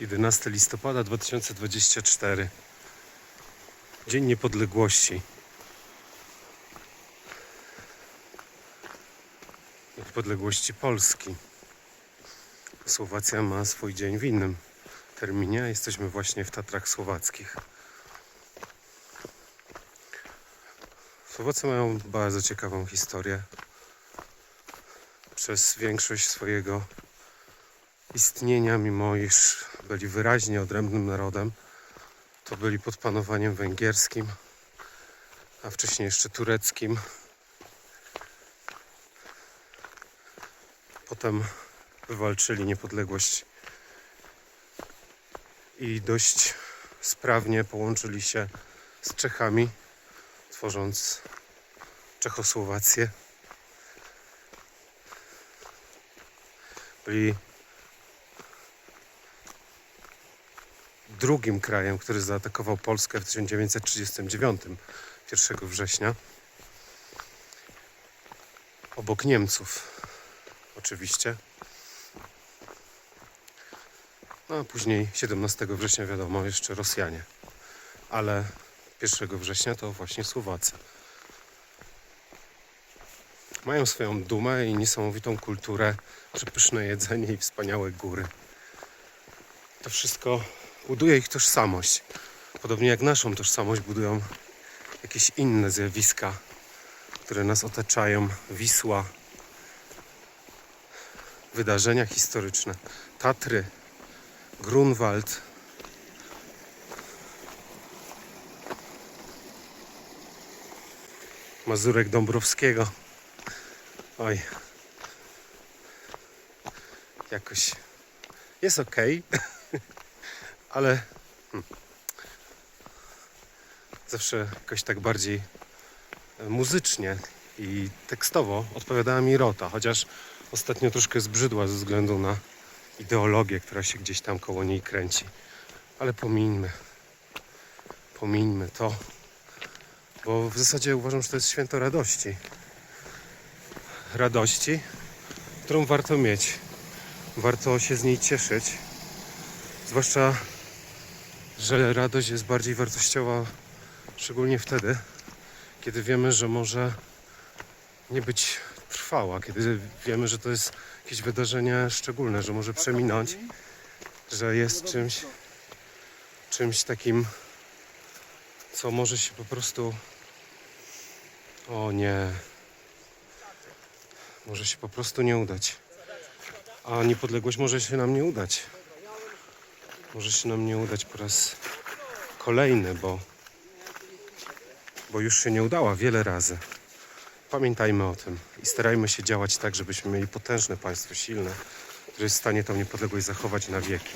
11 listopada 2024. Dzień Niepodległości. Niepodległości Polski. Słowacja ma swój dzień w innym terminie. Jesteśmy właśnie w Tatrach Słowackich. Słowacy mają bardzo ciekawą historię. Przez większość swojego istnienia, mimo iż byli wyraźnie odrębnym narodem, to byli pod panowaniem węgierskim, a wcześniej jeszcze tureckim. Potem wywalczyli niepodległość i dość sprawnie połączyli się z Czechami, tworząc Czechosłowację. Byli drugim krajem, który zaatakował Polskę w 1939, 1 września. Obok Niemców, oczywiście. No a później 17 września, wiadomo, jeszcze Rosjanie. Ale 1 września to właśnie Słowacy. Mają swoją dumę i niesamowitą kulturę, przepyszne jedzenie i wspaniałe góry. To wszystko buduje ich tożsamość. Podobnie jak naszą tożsamość budują jakieś inne zjawiska, które nas otaczają. Wisła, wydarzenia historyczne, Tatry, Grunwald. Mazurek Dąbrowskiego. Oj. Jakoś jest ok, ale hmm, zawsze jakoś tak bardziej e, muzycznie i tekstowo odpowiadała mi Rota, chociaż ostatnio troszkę zbrzydła ze względu na ideologię, która się gdzieś tam koło niej kręci. Ale pomińmy. Pomińmy to. Bo w zasadzie uważam, że to jest święto radości. Radości, którą warto mieć. Warto się z niej cieszyć. Zwłaszcza, że radość jest bardziej wartościowa, szczególnie wtedy, kiedy wiemy, że może nie być trwała, kiedy wiemy, że to jest jakieś wydarzenie szczególne, że może przeminąć, że jest czymś, czymś takim, co może się po prostu. O nie. Może się po prostu nie udać. A niepodległość może się nam nie udać. Może się nam nie udać po raz kolejny, bo, bo już się nie udała wiele razy. Pamiętajmy o tym i starajmy się działać tak, żebyśmy mieli potężne państwo, silne, które jest w stanie tą niepodległość zachować na wieki.